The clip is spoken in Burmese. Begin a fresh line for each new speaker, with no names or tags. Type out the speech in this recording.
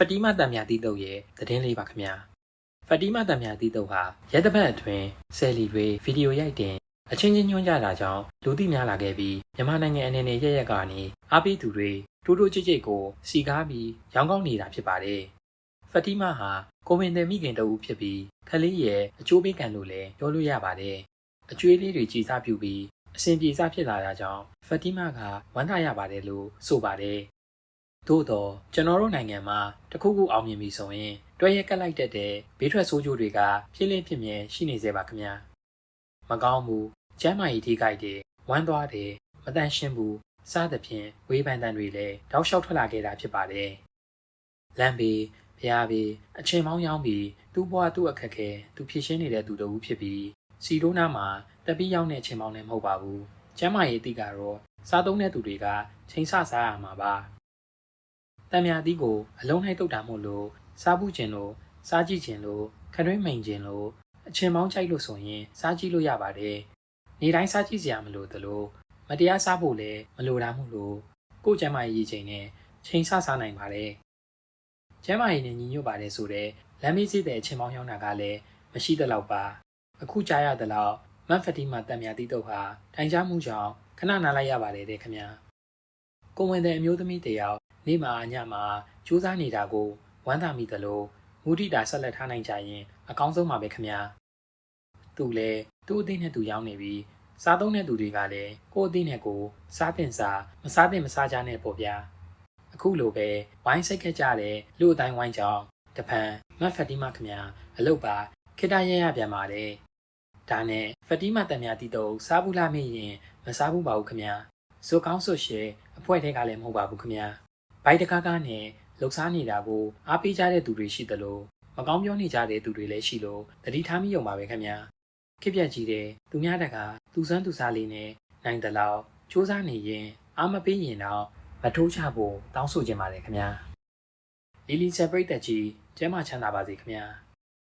ဖတီမာတန်မြတီတုတ်ရဲ့သတင်းလေးပါခင်ဗျာဖတီမာတန်မြတီတုတ်ဟာရဲတပတ်အတွင်းဆယ်လီတွေဗီဒီယိုရိုက်တင်အချင်းချင်းညွှန်းကြတာကြောင့်လူသိများလာခဲ့ပြီးမြန်မာနိုင်ငံအနေနဲ့ရရက်ကနေအားပေးသူတွေတိုးတိုးကြိတ်ကြိတ်ကိုစီကားပြီးရောင်းကောင်းနေတာဖြစ်ပါတယ်ဖတီမာဟာကိုဝင်တဲ့မိခင်တဦးဖြစ်ပြီးခလေးရဲ့အချိုးပေးကံလို့လည်းပြောလို့ရပါတယ်အကျွေးလေးတွေကြည်စားပြုပြီးအဆင်ပြေစားဖြစ်လာတာကြောင့်ဖတီမာကဝမ်းသာရပါတယ်လို့ဆိုပါတယ် သို့တော့ကျွန်တော်တို့နိုင်ငံမှာတခုခုအောင်မြင်ပြီဆိုရင်တွဲရက်ကက်လိုက်တတ်တဲ့ဘေးထွက်ဆိုးကျိုးတွေကပြင်းလင်းပြင်းပြင်းရှိနေစေပါခင်ဗျာမကောင်းဘူးကျမ်းမာရေးထိခိုက်တယ်ဝမ်းသွားတယ်မတန်ရှင်းဘူးစသဖြင့်ဝေးပန်းတန်တွေလည်းတောက်လျှောက်ထွက်လာခဲ့တာဖြစ်ပါတယ်လမ်းဘေးဖျားဘေးအချိန်မောင်းရောင်းပြီးသူ့ဘဝသူ့အခက်ခဲသူဖြည့်ရှင်းနေတဲ့သူတူဖြစ်ပြီးစီရိုးနာမှာတပီးရောက်တဲ့အချိန်မောင်းလည်းမဟုတ်ပါဘူးကျမ်းမာရေးတိကတော့စားသုံးတဲ့သူတွေကချိန်ဆစားရမှာပါ တံမြာသီးကိုအလုံးနှိုက်တုတ်တာမို့လို့စားဘူးခြင်းလို့စားကြည့်ခြင်းလို့ခရွင်းမိန်ခြင်းလို့အချင်းမောင်းကြိုက်လို့ဆိုရင်စားကြည့်လို့ရပါတယ်။နေတိုင်းစားကြည့်စရာမလိုသလိုမတရားစားဖို့လည်းမလိုတာမို့လို့ကိုယ်ကျမ်းမာရေးချိန်နဲ့ချိန်ဆစားနိုင်ပါတယ်။ကျမ်းမာရေးနဲ့ညီညွတ်ပါတယ်ဆိုတော့လမ်းမေးစီးတဲ့အချင်းမောင်းရောင်းတာကလည်းမရှိသလောက်ပါ။အခုကြားရသလောက်မတ်ဖတီမာတံမြာသီးတုတ်ဟာတိုင်ကြားမှုကြောင့်ခဏနားလိုက်ရပါတယ်တဲ့ခင်ဗျာ။ကိုဝင်တဲ့အမျိုးသမီးတယောက် နေ့မှာညမှာစူးစမ်းနေတာကိုဝမ်းသာမိသလိုမူတိတာဆက်လက်ထားနိုင်ကြရင်အကောင်းဆုံးပါပဲခင်ဗျာသူလည်းသူ့အသိနဲ့သူရောက်နေပြီးစားသုံးတဲ့သူတွေကလည်းကိုယ့်အသိနဲ့ကိုယ်စားတင်စားမစားတင်မစားကြနဲ့ပေါ့ဗျာအခုလိုပဲဝိုင်းစိတ်ခက်ကြတဲ့လူအတိုင်းဝိုင်းကြောင်တဖန်မတ်ဖတီမာခင်ဗျာအလုပ်ပါခိတရရပြန်ပါတယ်ဒါနဲ့ဖတီမာတန်မြာတီတော့စားဘူးလားမေးရင်မစားဘူးပါဘူးခင်ဗျာဇိုကောင်းဆွရှယ်အဖွဲ့ထဲကလည်းမဟုတ်ပါဘူးခင်ဗျာ ဘိုက်တကားကားနဲ့လှုပ်ရှားနေတာကိုအားပေးကြတဲ့သူတွေရှိသလိုမကောင်းပြောနေကြတဲ့သူတွေလည်းရှိလို့တတိထားမိရုံပါပဲခင်ဗျာခက်ပြက်ကြီးတဲ့သူများတကသူစမ်းသူစားလေးနဲ့နိုင်တလောက်စူးစမ်းနေရင်အားမပေးရင်တော့မထိုးချဖို့တောင်းဆိုချင်ပါတယ်ခင်ဗျာလီလီဆက်ပရိသတ်ကြီးကျမ်းမချမ်းသာပါစေခင်ဗျာ